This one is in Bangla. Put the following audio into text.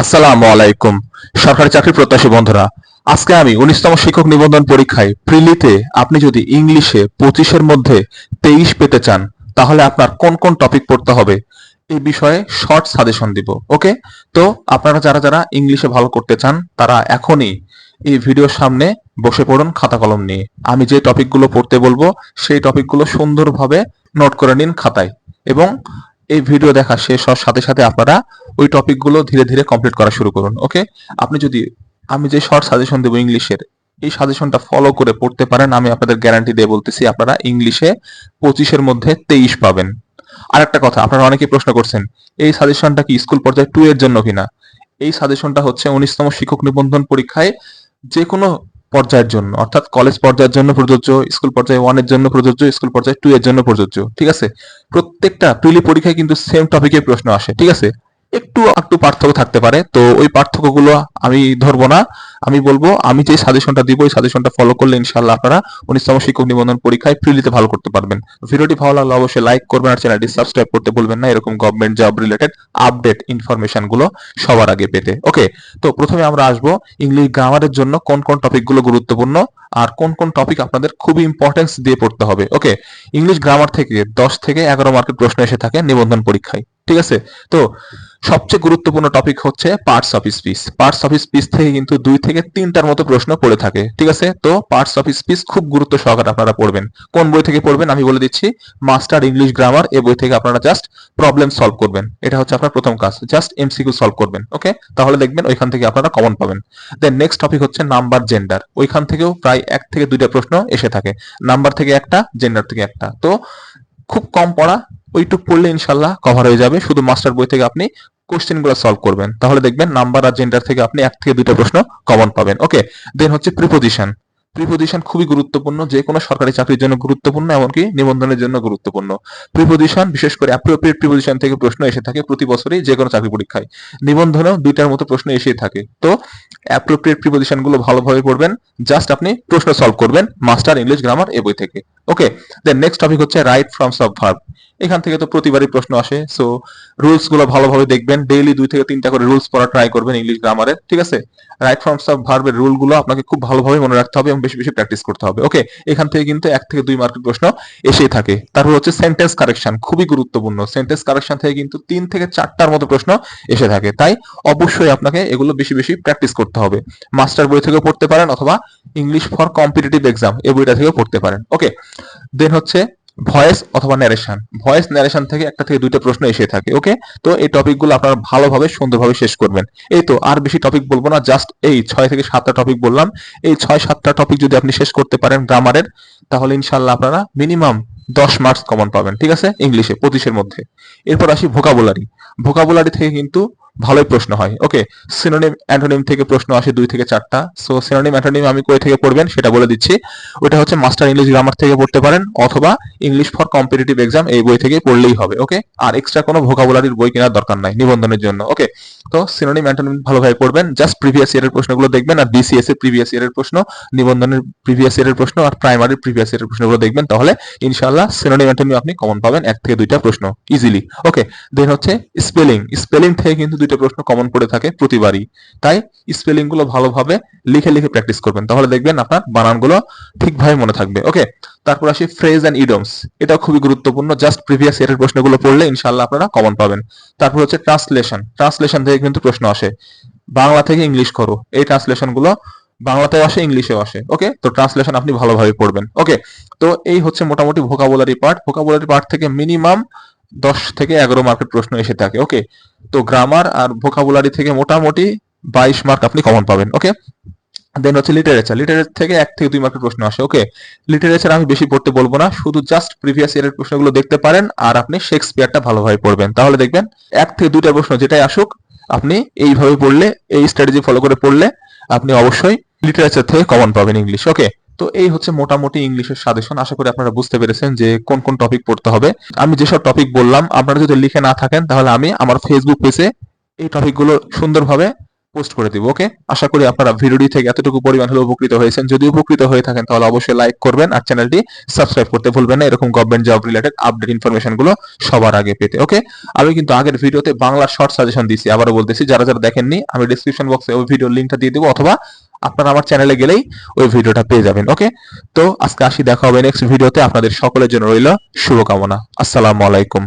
আসসালামু আলাইকুম, সরকারি চাকরি প্রত্যাশী বন্ধুরা। আজকে আমি উনিশতম শিক্ষক নিবন্ধন পরীক্ষায় প্রিলিতে আপনি যদি ইংলিশে পঁচিশের মধ্যে তেইশ পেতে চান, তাহলে আপনার কোন কোন টপিক পড়তে হবে? এই বিষয়ে শর্ট সাজেশন দিব, ওকে? তো আপনারা যারা যারা ইংলিশে ভালো করতে চান, তারা এখনই এই ভিডিওর সামনে বসে পড়ুন খাতা কলম নিয়ে। আমি যে টপিকগুলো পড়তে বলব, সেই টপিকগুলো সুন্দরভাবে নোট করে নিন খাতায়। এবং এই ভিডিও দেখা শেষ হওয়ার সাথে সাথে আপনারা ওই টপিকগুলো ধীরে ধীরে কমপ্লিট করা শুরু করুন ওকে আপনি যদি, আমি যে শর্ট সাজেশন দেবো ইংলিশের, এই সাজেশনটা ফলো করে পড়তে পারেন, আমি আপনাদের গ্যারান্টি দিয়ে বলতেছি, আপনারা ইংলিশে পঁচিশের মধ্যে তেইশ পাবেন। আর একটা কথা, আপনারা অনেকেই প্রশ্ন করছেন, এই সাজেশনটা কি স্কুল পর্যায়ে টু এর জন্য কিনা? এই সাজেশনটা হচ্ছে উনিশতম শিক্ষক নিবন্ধন পরীক্ষায় যে কোনো পর্যায়ের জন্য, অর্থাৎ কলেজ পর্যায়ের জন্য প্রযোজ্য স্কুল পর্যায়ে ওয়ানের জন্য প্রযোজ্য স্কুল পর্যায়ে টু এর জন্য প্রযোজ্য, ঠিক আছে? প্রত্যেকটা প্রিলি পরীক্ষায় কিন্তু সেম টপিকের প্রশ্ন আসে, ঠিক আছে? একটু একটু পার্থক্য থাকতে পারে। তো ওই পার্থক্যগুলো আমি ধরবো না। আমি বলব, আমি যে সাজেশনটা দিব ওই সাজেশনটা ফলো করলে ইনশাআল্লাহ আপনারা উনিশতম শিক্ষক নিবন্ধন পরীক্ষায় প্রিলিতে ভালো করতে পারবেন। ভিডিওটি ভালো লাগলে অবশ্যই লাইক করবেন আর চ্যানেলটি সাবস্ক্রাইব করতে ভুলবেন না। এরকম গভর্নমেন্ট জব রিলেটেড আপডেট ইনফরমেশনগুলো সবার আগে পেতে। ওকে তো প্রথমে আমরা আসব ইংলিশ গ্রামারের জন্য কোন কোন টপিকগুলো গুরুত্বপূর্ণ আর কোন কোন টপিক আপনাদের খুবই ইম্পর্টেন্স দিয়ে পড়তে হবে। ওকে ইংলিশ গ্রামার থেকে দশ থেকে এগারো মার্কের প্রশ্ন এসে থাকে নিবন্ধন পরীক্ষায়। ঠিক আছে? তো সবচেয়ে গুরুত্বপূর্ণ টপিক হচ্ছে parts of speech parts of speech থেকে কিন্তু দুই থেকে তিনটার মতো প্রশ্ন পড়ে থাকে, ঠিক আছে? তো পার্টস অফ স্পিচ খুব গুরুত্ব সহকারে আপনারা পড়বেন। কোন বই থেকে পড়বেন? আমি বলে দিচ্ছি মাস্টার ইংলিশ গ্রামার এই বই থেকে আপনারা জাস্ট প্রবলেম সলভ করবেন। এটা হচ্ছে আপনার প্রথম কাজ জাস্ট এমসিকিউ সলভ করবেন ওকে তাহলে দেখবেন ওইখান থেকে আপনারা কমন পাবেন। দেন নেক্সট টপিক হচ্ছে নাম্বার জেন্ডার ওইখান থেকেও প্রায় এক থেকে দুইটা প্রশ্ন এসে থাকে। নাম্বার থেকে একটা জেন্ডার থেকে একটা। তো খুব কম পড়া, ওইটুক পড়লে ইনশাল্লাহ কভার হয়ে যাবে। শুধু মাস্টার বই থেকে আপনি কোশ্চেনগুলো সলভ করবেন। তাহলে দেখবেন নাম্বার আর জেন্ডার থেকে আপনি এক থেকে দুইটা প্রশ্ন কমন পাবেন। ওকে দেন হচ্ছে প্রিপোজিশন প্রিপোজিশন খুবই গুরুত্বপূর্ণ। যে কোনো সরকারি চাকরির জন্য গুরুত্বপূর্ণ, এমনকি নিবন্ধনের জন্য গুরুত্বপূর্ণ। প্রিপোজিশন বিশেষ করে অ্যাপ্রোপ্রিয়েট প্রিপোজিশন থেকে প্রশ্ন এসে থাকে প্রতি বছরই যে কোনো চাকরি পরীক্ষায়। নিবন্ধনেও দুইটার মতো প্রশ্ন এসেই থাকে। তো অ্যাপ্রোপ্রিয়েট প্রিপোজিশনগুলো ভালোভাবে পড়বেন। জাস্ট আপনি প্রশ্ন সলভ করবেন মাস্টার ইংলিশ গ্রামার এ বই থেকে। ওকে দেন নেক্সট টপিক হচ্ছে রাইট ফ্রম অফ ভার্ব এখান থেকে তো প্রতিবারই প্রশ্ন আসে সো রুলসগুলো ভালোভাবে দেখবেন ডেইলি দুই থেকে তিনটা করে রুলস পড়া ট্রাই করবেন ইংলিশ গ্রামারের ঠিক আছে? রাইট ফর্মস অফ ভার্বের রুলগুলো আপনাকে খুব ভালোভাবে মনে রাখতে হবে এবং বেশি বেশি প্র্যাকটিস করতে হবে ওকে এখান থেকে কিন্তু এক থেকে দুই মার্কের প্রশ্ন এসেই থাকে। তারপর হচ্ছে সেন্টেন্স কারেকশন খুবই গুরুত্বপূর্ণ। সেন্টেন্স কারেকশন থেকে কিন্তু তিন থেকে চারটার মতো প্রশ্ন এসে থাকে। তাই অবশ্যই আপনাকে এগুলো বেশি বেশি প্র্যাকটিস করতে হবে। মাস্টার বই থেকেও পড়তে পারেন অথবা ইংলিশ ফর কম্পিটিটিভ এক্সাম এই বইটা থেকেও পড়তে পারেন ওকে দেন হচ্ছে ভয়েস অথবা ন্যারেশন ভয়েস ন্যারেশন থেকে একটা থেকে দুইটা প্রশ্ন এসে থাকে ওকে তো এই টপিকগুলো আপনারা ভালোভাবে, সুন্দরভাবে শেষ করবেন। এই তো, আর বেশি টপিক বলব না জাস্ট এই ছয় থেকে সাতটা টপিক বললাম। এই ছয় সাতটা টপিক যদি আপনি শেষ করতে পারেন গ্রামারের তাহলে ইনশাল্লাহ আপনারা মিনিমাম দশ মার্কস কমন পাবেন, ঠিক আছে? ইংলিশে পঁচিশের মধ্যে। এরপর আসি ভোকাবুলারি ভোকাবুলারি থেকে কিন্তু ভালোই প্রশ্ন হয়। ওকে সিনোনিম অ্যান্টোনিম থেকে প্রশ্ন আসে দুই থেকে চারটা। সো সিনোনিম অ্যান্টোনিম আমি কই থেকে পড়বেন সেটা বলে দিচ্ছি। ওটা হচ্ছে মাস্টার ইংলিশ গ্রামার থেকে পড়তে পারেন অথবা ইংলিশ ফর কম্পিটিটিভ এক্সাম এই বই থেকে পড়লেই হবে ওকে আর এক্সট্রা কোনো ভোকাবুলারির বই কেনার দরকার নাই নিবন্ধনের জন্য ওকে তো সিনোনিম অ্যান্টোনিম ভালোভাবে পড়বেন। জাস্ট প্রিভিয়াস ইয়ারের প্রশ্নগুলো দেখবেন আর বিসিএস এর প্রিভিয়াস ইয়ারের প্রশ্ন, নিবন্ধনের প্রিভিয়াস ইয়ারের প্রশ্ন আর প্রাইমারির প্রিভিয়াস ইয়ারের প্রশ্নগুলো দেখবেন। তাহলে ইনশাআল্লাহ সিনোনিম অ্যান্টোনিম আপনি কমন পাবেন এক থেকে দুইটা প্রশ্ন ইজিলি ওকে দেন হচ্ছে স্পেলিং স্পেলিং থেকে কিন্তু দুইটা প্রশ্ন কমন পড়ে থাকে প্রতিবারই। তাই স্পেলিংগুলো ভালোভাবে লিখে লিখে প্র্যাকটিস করবেন। তাহলে দেখবেন আপনার বানানগুলো ঠিকভাবে মনে থাকবে। ওকে তারপর আসি ফ্রেজ এন্ড ইডমস এটা খুবই গুরুত্বপূর্ণ। জাস্ট প্রিভিয়াস ইয়ারের প্রশ্নগুলো পড়লে ইনশাআল্লাহ আপনারা কমন পাবেন। তারপর হচ্ছে ট্রান্সলেশন ট্রান্সলেশন থেকে কিন্তু প্রশ্ন আসে। বাংলা থেকে ইংলিশ করো। এই ট্রান্সলেশনগুলো বাংলাতেও আসে, ইংলিশেও আসে। ওকে তো ট্রান্সলেশন আপনি ভালোভাবে পড়বেন। ওকে তো এই হচ্ছে মোটামুটি ভোকাবুলারি পার্ট ভোকাবুলারি পার্ট থেকে মিনিমাম দশ থেকে এগারো মার্কের প্রশ্ন এসে থাকে। ওকে তো গ্রামার আর ভোকাবুলারি থেকে মোটামুটি বাইশ মার্ক আপনি কমন পাবেন। ওকে দেন হচ্ছে লিটারেচার লিটারেচার থেকে এক থেকে দুই মার্কের প্রশ্ন আসে। ওকে লিটারেচার আমি বেশি পড়তে বলব না, শুধু জাস্ট প্রিভিয়াস ইয়ারের প্রশ্নগুলো দেখতে পারেন আর আপনি শেক্সপিয়ারটা ভালোভাবে পড়বেন। তাহলে দেখবেন এক থেকে দুইটা প্রশ্ন যেটাই আসুক, আপনি এইভাবে পড়লে, এই স্ট্র্যাটেজি ফলো করে পড়লে আপনি অবশ্যই লিটারেচার থেকে কমন পাবেন ইংলিশ ওকে তো এই হচ্ছে মোটামুটি ইংলিশের সাজেশন আশা করি আপনারা বুঝতে পেরেছেন যে কোন কোন টপিক পড়তে হবে। আমি যেসব টপিক বললাম, আপনারা যদি লিখে না থাকেন, তাহলে আমি আমার ফেসবুক পেজে এই টপিকগুলো সুন্দরভাবে পোস্ট করে দিব ওকে আশা করি আপনারা ভিডিওটি থেকে এতটুকু পরিমাণ হলে উপকৃত হয়েছেন। যদি উপকৃত হয়ে থাকেন, তাহলে অবশ্যই লাইক করবেন আর চ্যানেলটি সাবস্ক্রাইব করতে ভুলবেন না। এরকম গভর্নমেন্ট জব রিলেটেড আপডেট ইনফরমেশনগুলো সবার আগে পেতে ওকে আমি কিন্তু আগের ভিডিওতে বাংলা শর্ট সাজেশন দিয়েছি। আবারও বলতেছি, যারা যারা দেখেননি, আমি ডিসক্রিপশন বক্সে ওই ভিডিওর লিঙ্কটা দিয়ে দেবো, অথবা আপনারা আমার চ্যানেলে গেলেই ওই ভিডিওটা পেয়ে যাবেন ওকে তো আজকে আসি, দেখা হবে নেক্সট ভিডিওতে আপনাদের সকলের জন্য রইল শুভকামনা। আসসালামু আলাইকুম।